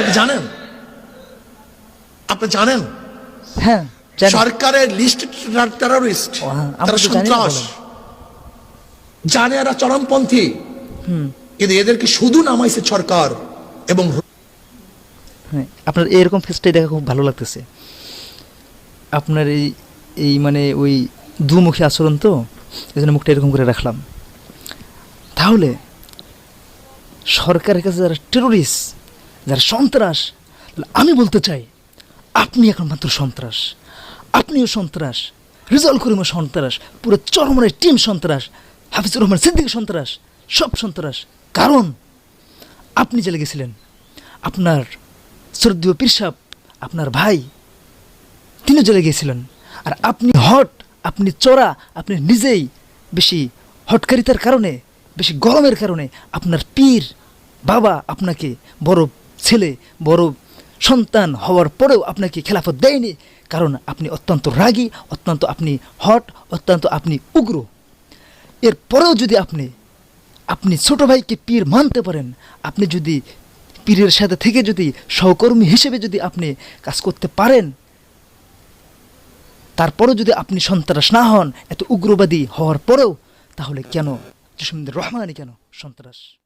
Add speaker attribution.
Speaker 1: আপনি কি জানেন? আপনি জানেন?
Speaker 2: হ্যাঁ
Speaker 1: সরকারের লিস্ট টেরোরিস্ট
Speaker 2: হ্যাঁ,
Speaker 1: তারা সন্ত্রাস জানে এরা চরমপন্থী। কিন্তু এদেরকে শুধু নামাইছে সরকার এবং
Speaker 2: হ্যাঁ আপনার এরকম ফেসটাই দেখা খুব ভালো লাগতেছে। আপনার এই এই মানে ওই দুমুখী আচরণ তো এই জন্য মুখটা এরকম করে রাখলাম। তাহলে সরকারের কাছে যারা টেরোরিস্ট যারা সন্ত্রাস, আমি বলতে চাই, আপনি এখন মাত্র সন্ত্রাস। আপনিও সন্ত্রাস রেজাল্ট করিমও সন্ত্রাস, পুরো চরমনের টিম সন্ত্রাস, হাফিজুর রহমান সিদ্দিক সন্ত্রাস, সব সন্ত্রাস। কারণ, আপনি জেলে গেছিলেন। আপনার শ্রদ্ধীয় পিরসাব আপনার ভাই, তিনিও জেলে গিয়েছিলেন আর আপনি হট, আপনি চড়া, আপনি নিজেই বেশি হটকারিতার কারণে, বেশি গরমের কারণে আপনার পীর বাবা আপনাকে বড় ছেলে, বড় সন্তান হওয়ার পরেও আপনাকে খেলাফত দেয়নি। কারণ আপনি অত্যন্ত রাগী, অত্যন্ত আপনি হট, অত্যন্ত আপনি উগ্র। এর পরেও যদি আপনি আপনি ছোট ভাইকে পীর মানতে পারেন, আপনি যদি পীরের সাথে থেকে যদি সহকর্মী হিসেবে যদি আপনি কাজ করতে পারেন, তারপরেও যদি আপনি সন্ত্রাস না হন, এত উগ্রবাদী হওয়ার পরেও, তাহলে কেন জসিমুদ্দিন রহমানই কেন সন্ত্রাস?